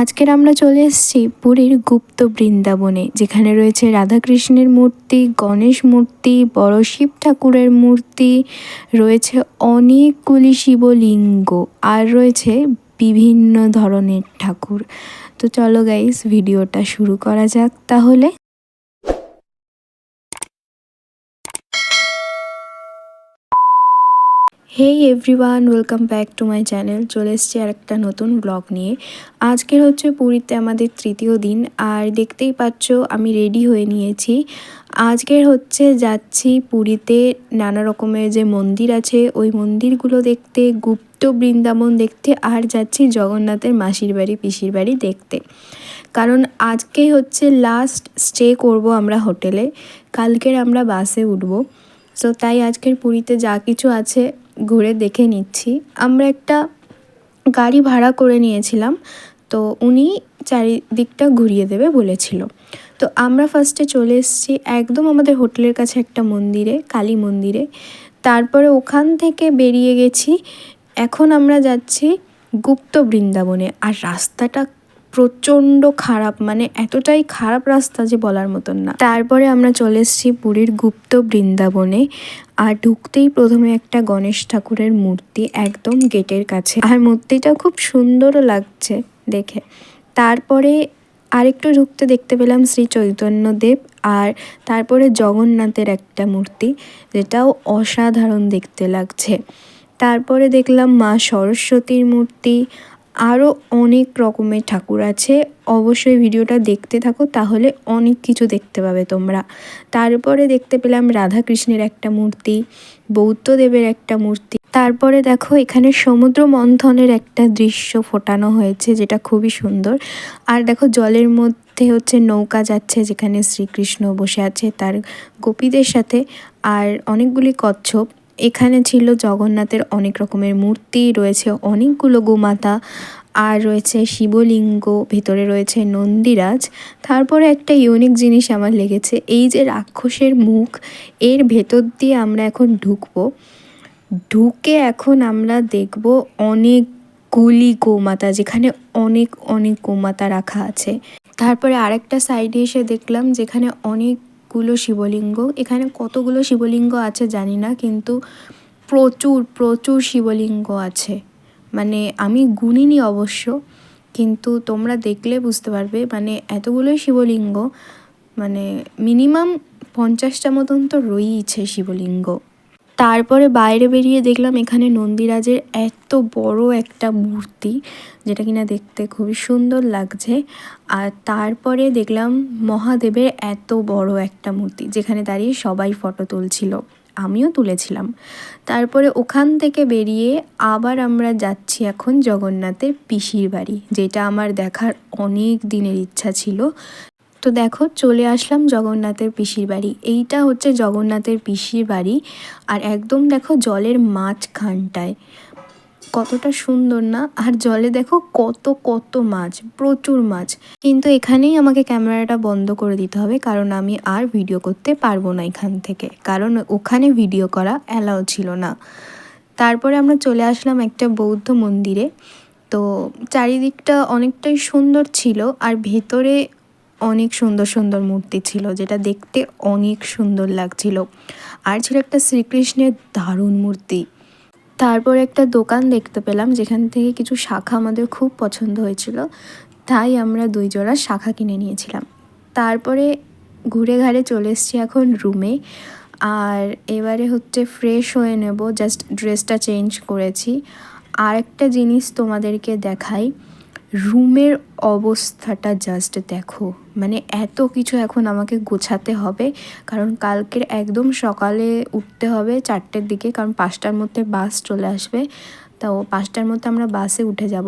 আজকের আমরা চলে এসেছি পুরীর গুপ্ত বৃন্দাবনে, যেখানে রয়েছে রাধাকৃষ্ণের মূর্তি, গণেশ মূর্তি, বড় শিব ঠাকুরের মূর্তি, রয়েছে অনেকগুলি শিবলিঙ্গ, আর রয়েছে বিভিন্ন ধরনের ঠাকুর। তো চলো গাইস ভিডিওটা শুরু করা যাক তাহলে। Hey everyone welcome back to my channel চলে এসছি আর একটা নতুন ব্লগ নিয়ে। আজকের হচ্ছে পুরীতে আমাদের তৃতীয় দিন, আর দেখতেই পাচ্ছ আমি রেডি হয়ে নিয়েছি। আজকের হচ্ছে যাচ্ছি পুরীতে, নানা রকমের যে মন্দির আছে, ওই মন্দিরগুলো দেখতে, গুপ্ত বৃন্দাবন দেখতে, আর যাচ্ছি জগন্নাথের মাসির বাড়ি, পিসির বাড়ি দেখতে। কারণ আজকে হচ্ছে লাস্ট স্টে করব আমরা হোটেলে, কালকের আমরা বাসে উঠবো। সো তাই আজকের পুরীতে যা কিছু আছে ঘুরে দেখে নিচ্ছি। আমরা একটা গাড়ি ভাড়া করে নিয়েছিলাম, তো উনি চারিদিকটা ঘুরিয়ে দেবে বলেছিল। তো আমরা ফার্স্টে চলে এসেছি একদম আমাদের হোটেলের কাছে একটা মন্দিরে, কালী মন্দিরে। তারপরে ওখান থেকে বেরিয়ে গেছি। এখন আমরা যাচ্ছি গুপ্ত বৃন্দাবনে। আর রাস্তাটা প্রচণ্ড খারাপ মানে এতটাই খারাপ রাস্তা যে বলার মতন না। তারপরে আমরা চলে এসেছি পুরীর গুপ্ত বৃন্দাবনে, আর ঢুকতেই প্রথমে একটা গণেশ ঠাকুরের মূর্তি একদম গেটের কাছে। আর মূর্তিটা খুব সুন্দরও লাগছে দেখে। তারপরে আরেকটু ঢুকতে দেখতে পেলাম শ্রী চৈতন্যদেব, আর তারপরে জগন্নাথের একটা মূর্তি, যেটাও অসাধারণ দেখতে লাগছে। তারপরে দেখলাম মা সরস্বতীর মূর্তি আরও অনেক রকমের ঠাকুর আছে। অবশ্যই ভিডিওটা দেখতে থাকো, তাহলে অনেক কিছু দেখতে পাবে তোমরা। তারপরে দেখতে পেলাম রাধাকৃষ্ণের একটা মূর্তি, বৌদ্ধদেবের একটা মূর্তি। তারপরে দেখো, এখানে সমুদ্র মন্থনের একটা দৃশ্য ফোটানো হয়েছে, যেটা খুবই সুন্দর। আর দেখো, জলের মধ্যে হচ্ছে নৌকা যাচ্ছে, যেখানে শ্রীকৃষ্ণ বসে আছে তার গোপীদের সাথে। আর অনেকগুলি কচ্ছপ। এখানে ছিল জগন্নাথের অনেক রকমের মূর্তি, রয়েছে অনেকগুলো গোমাতা, আর রয়েছে শিবলিঙ্গ, ভেতরে রয়েছে নন্দীরাজ। তারপরে একটা ইউনিক জিনিস আমার লেগেছে, এই যে রাক্ষসের মুখ, এর ভেতর দিয়ে আমরা এখন ঢুকবো। ঢুকে এখন আমরা দেখব অনেকগুলি গোমাতা, যেখানে অনেক অনেক গোমাতা রাখা আছে। তারপরে আরেকটা সাইডে এসে দেখলাম, যেখানে অনেক অনেকগুলো শিবলিঙ্গ? এখানে কতগুলো শিবলিঙ্গ আছে জানি না, কিন্তু প্রচুর প্রচুর শিবলিঙ্গ আছে। মানে আমি গুনিনি অবশ্য, কিন্তু তোমরা দেখলে বুঝতে পারবে মানে এতগুলো শিবলিঙ্গ মানে মিনিমাম পঞ্চাশটা মতন তো রয়েইছে শিবলিঙ্গ। তারপরে বাইরে বেরিয়ে দেখলাম এখানে নন্দীরাজের এত বড় একটা মূর্তি, যেটা কিনা দেখতে খুবই সুন্দর লাগছে। আর তারপরে দেখলাম মহাদেবের এত বড় একটা মূর্তি, যেখানে দাঁড়িয়ে সবাই ফটো তুলছিল। আমিও তুলেছিলাম। তারপরে ওখান থেকে বেরিয়ে আবার আমরা যাচ্ছি এখন জগন্নাথের পিসির বাড়ি, যেটা আমার দেখার অনেক দিনের ইচ্ছা ছিল। তো দেখো, চলে আসলাম জগন্নাথের পিসির বাড়ি। এইটা হচ্ছে জগন্নাথের পিসির বাড়ি আর একদম দেখো জলের মাঝখানটায়। কতটা সুন্দর না? আর জলে দেখো কত কত মাছ, প্রচুর মাছ। কিন্তু এখানেই আমাকে ক্যামেরাটা বন্ধ করে দিতে হবে কারণ আমি আর ভিডিও করতে পারব না এখান থেকে। কারণ ওখানে ভিডিও করা অ্যালাউ ছিল না। তারপরে আমরা চলে আসলাম একটা বৌদ্ধ মন্দিরে। তো চারিদিকটা অনেকটাই সুন্দর ছিল আর ভেতরে অনেক সুন্দর সুন্দর মূর্তি ছিল, যেটা দেখতে অনেক সুন্দর লাগছিল। আর ছিল একটা শ্রীকৃষ্ণের দারুণ মূর্তি। তারপর একটা দোকান দেখতে পেলাম, যেখান থেকে কিছু শাখা আমাদের খুব পছন্দ হয়েছিল। তাই আমরা দুই জোড়া শাখা কিনে নিয়েছিলাম। তারপরে ঘুরে ঘাড়ে চলে এসছি এখন রুমে আর এবারে হচ্ছে ফ্রেশ হয়ে নেব জাস্ট ড্রেসটা চেঞ্জ করেছি। আর একটা জিনিস তোমাদেরকে দেখাই রুমের অবস্থাটা জাস্ট দেখো। মানে এত কিছু এখন আমাকে গোছাতে হবে, কারণ কালকের একদম সকালে উঠতে হবে চারটের দিকে, কারণ পাঁচটার মধ্যে বাস চলে আসবে। তো পাঁচটার মধ্যে আমরা বাসে উঠে যাব।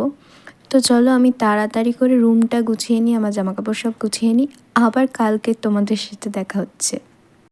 তো চলো আমি তাড়াতাড়ি করে রুমটা গুছিয়ে নিই, আমার জামাকাপড় সব গুছিয়ে নিই। আবার কালকে তোমাদের সাথে দেখা হচ্ছে।